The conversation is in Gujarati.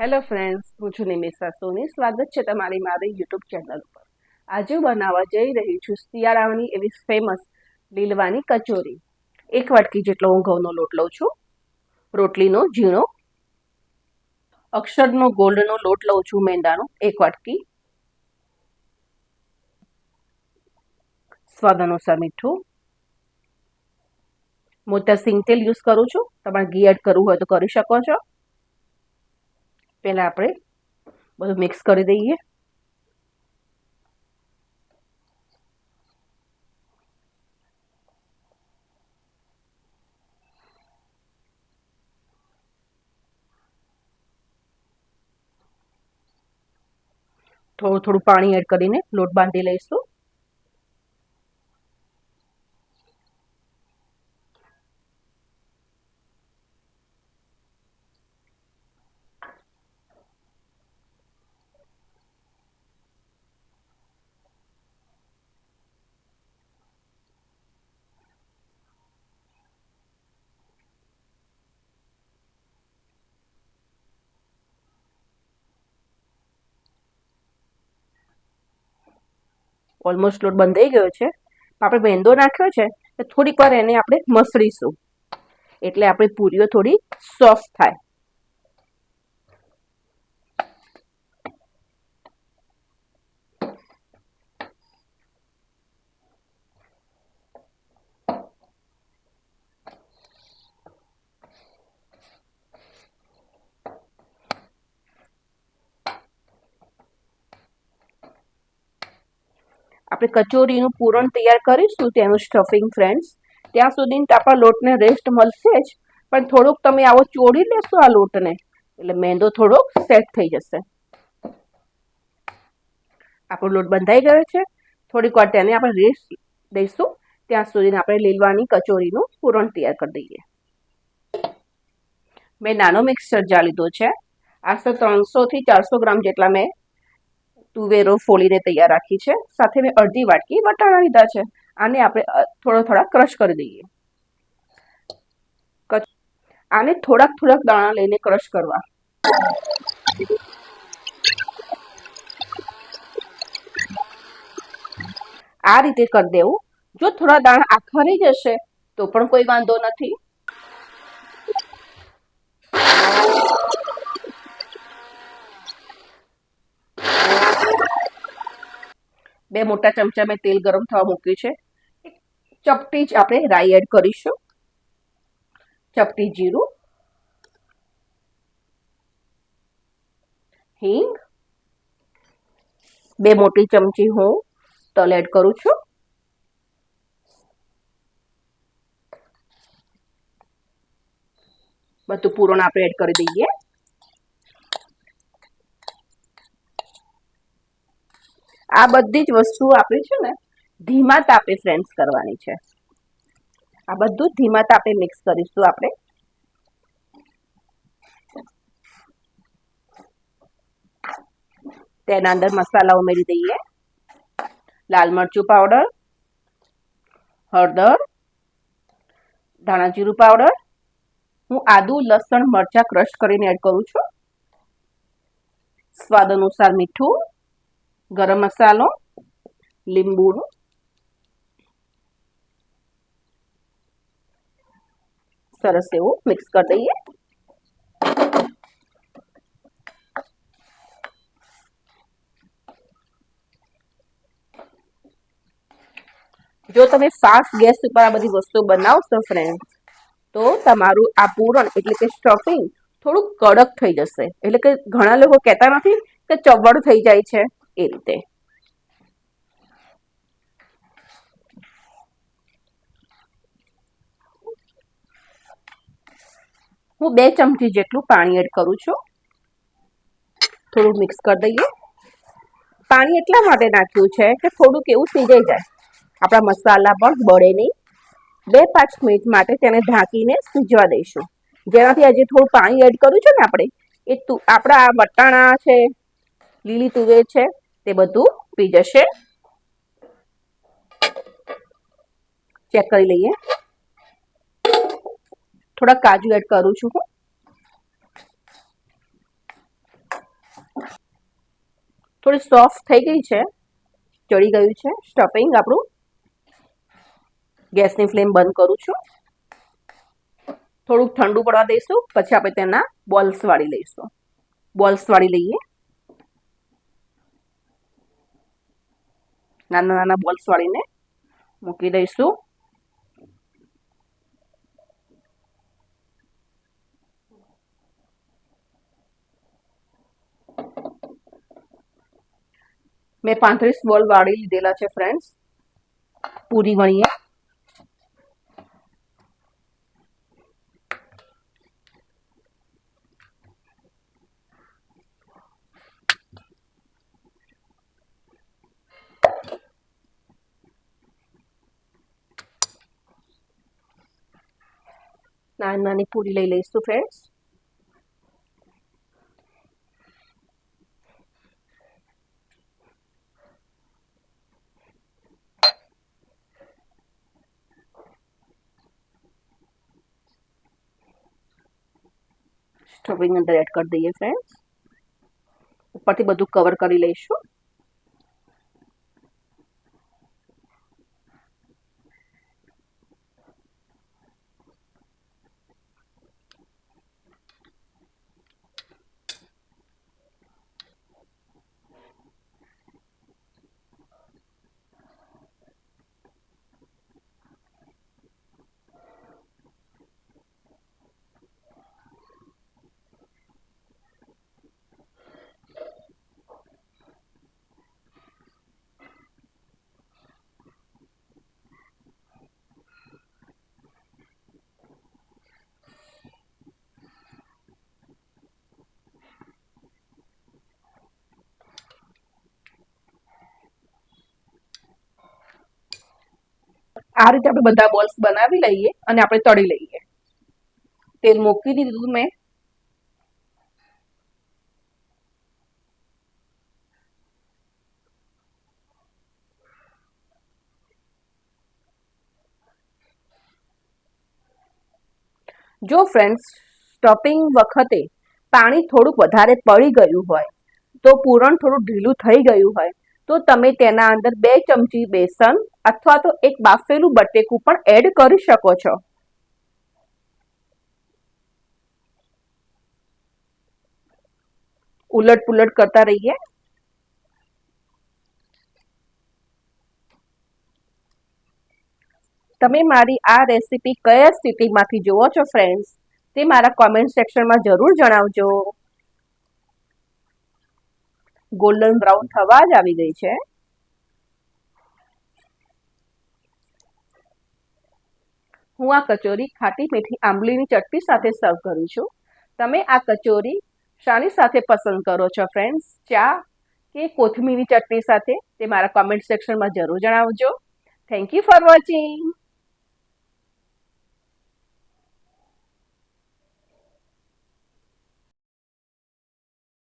હેલો ફ્રેન્ડ્સ, હું છું નિમિષા સોની. સ્વાગત છે તમારી મારી યુટ્યુબ ચેનલ પર આજે હું બનાવવા જઈ રહી છું શિયાળાની એવી ફેમસ લીલવાની કચોરી. એક વાટકી જેટલો હું ઘઉંનો લોટ લઉં છું. રોટલીનો ઝીણો. અક્ષરનો ગોલ્ડનો લોટ લઉં છું મેંદાનો એક વાટકી. સ્વાદ અનુસાર મીઠું. મોટા સિંગ તેલ યુઝ કરું છું. તમારે ઘી એડ કરવું હોય તો કરી શકો છો. પહેલાં આપણે બધું મિક્સ કરી દઈએ થોડું થોડું પાણી એડ કરીને લોટ બાંધી લઈશું ઓલમોસ્ટ લોટ બંધાઈ ગયો છે. આપણે વેંદો નાખ્યો છે તો થોડીક વાર એને આપણે મસળીશું. એટલે આપણી પૂરીઓ થોડી સોફ્ટ થાય. આપણે કચોરીનું પૂરણ તૈયાર કરીશું, તેનું સ્ટફિંગ ફ્રેન્ડ્સ ત્યાં સુધી આપણા લોટને રેસ્ટ મળશે જ, પણ થોડુંક તમે આવો ચોળી લેશો આ લોટને, એટલે મેંદો થોડોક સેટ થઈ જશે. આપણો લોટ બંધાઈ ગયો છે. થોડીક વાર તેને આપણે રેસ્ટ દઈશું. ત્યાં સુધી આપણે લીલવાની કચોરીનું પૂરણ તૈયાર કરી દઈએ. મેં નાનો મિક્સર જા લીધો છે. આશરે ત્રણસોથી ચારસો ગ્રામ જેટલા મેં તુવેરો ફોલીને તૈયાર રાખી છે. સાથે મેં અડધી વાટકી વટાણા લીધા છે. આને આપણે થોડા થોડા ક્રશ કરી દઈએ. આને થોડાક થોડાક દાણા લઈને ક્રશ કરવા. આ રીતે કરી દેવું. જો થોડા દાણા આખા રહી જશે, તો પણ કોઈ વાંધો નથી. બે મોટા ચમચા મેં તેલ ગરમ થવા મૂક્યું છે. ચપટી જ આપણે રાઈ એડ કરીશું. ચપટી જીરું. હિંગ. બે મોટી ચમચી હું તલ એડ કરું છું. બધું પૂરણ આપણે એડ કરી દઈએ. આ બધી જ વસ્તુઓ આપણે છે ને ધીમા તાપે ફ્રેન્ડ્સ કરવાની છે. આ બધું ધીમા તાપે મિક્સ કરીશું આપણે. તેના અંદર મસાલા ઉમેરી દઈએ. લાલ મરચું પાવડર હળદર ધાણા જીરું પાવડર હું આદુ, લસણ, મરચા ક્રશ કરીને એડ કરું છું. સ્વાદ અનુસાર મીઠું. ગરમ મસાલો, લીંબુનું, સરસ એવું મિક્સ કરી દઈએ. જો તમે ફાસ્ટ ગેસ ઉપર આ બધી વસ્તુ બનાવશો ફ્રેન્ડ તો તમારું આ પૂરણ એટલે કે સ્ટફિંગ થોડું કડક થઈ જશે. એટલે કે ઘણા લોકો કહેતા નથી કે ચવડ થઈ જાય છે. એ રીતે હું બે ચમચી જેટલું પાણી એડ કરું છું. થોડું મિક્સ કરી દઈએ. પાણી એટલા માટે નાખ્યું છે કે થોડુંક એવું સીજાઈ જાય. આપણા મસાલા પણ બળે નહીં. બે પાંચ મિનિટ માટે તેને ઢાંકીને સીજવા દઈશું. જેનાથી આજે થોડું પાણી એડ કર્યું છે ને આપણે, એ આપણા વટાણા છે, લીલી તુવેર છે તે બધું પી જશે. ચેક કરી લઈએ. થોડા કાજુ એડ કરું છું હું. થોડી સોફ્ટ થઈ ગઈ છે. ચડી ગયું છે. સ્ટફિંગ આપણું. ગેસની ફ્લેમ બંધ કરું છું. થોડુંક ઠંડુ પડવા દઈશું. પછી આપણે તેના બોલ્સ વાળી લઈશું. બોલ્સ વાળી લઈએ. નાના નાના બોલ્સ વાળીને મૂકી દઈશું. મેં પાંત્રીસ બોલ વાળી લીધેલા છે ફ્રેન્ડ્સ પૂરી વણીએ. નાની નાની પૂરી લઈ લઈશું ફ્રેન્ડ્સ સ્ટફિંગ અંદર એડ કરી દઈએ ફ્રેન્ડ્સ ઉપરથી બધું કવર કરી લઈશું આ રીતે આપણે બધા બોલ્સ બનાવી લઈએ અને આપણે તળી લઈએ. તેલ મૂકી દીધું મેં. જો ફ્રેન્ડ્સ સ્ટફિંગ વખતે પાણી થોડુંક વધારે પડી ગયું હોય, તો પૂરણ થોડું ઢીલું થઈ ગયું હોય તો તમે તેના અંદર બે ચમચી બેસન અથવા તો એક બાફેલું બટેકું પણ એડ કરી શકો છો. ઉલટ પુલટ કરતા રહીએ. તમે મારી આ રેસીપી કયા સિટીમાંથી જુઓ છો ફ્રેન્ડ્સ તે મારા કોમેન્ટ સેક્શનમાં જરૂર જણાવજો. ગોલ્ડન બ્રાઉન થવા જ આવી ગઈ છે. હું આ કચોરી ખાટી મીઠી આંબલીની ચટણી સાથે સર્વ કરું છું. તમે આ કચોરી શાની સાથે પસંદ કરો છો ફ્રેન્ડ્સ ચા કે કોથમીરની ચટણી સાથે તે મારા કોમેન્ટ સેક્શનમાં જરૂર જણાવજો. Thank you for watching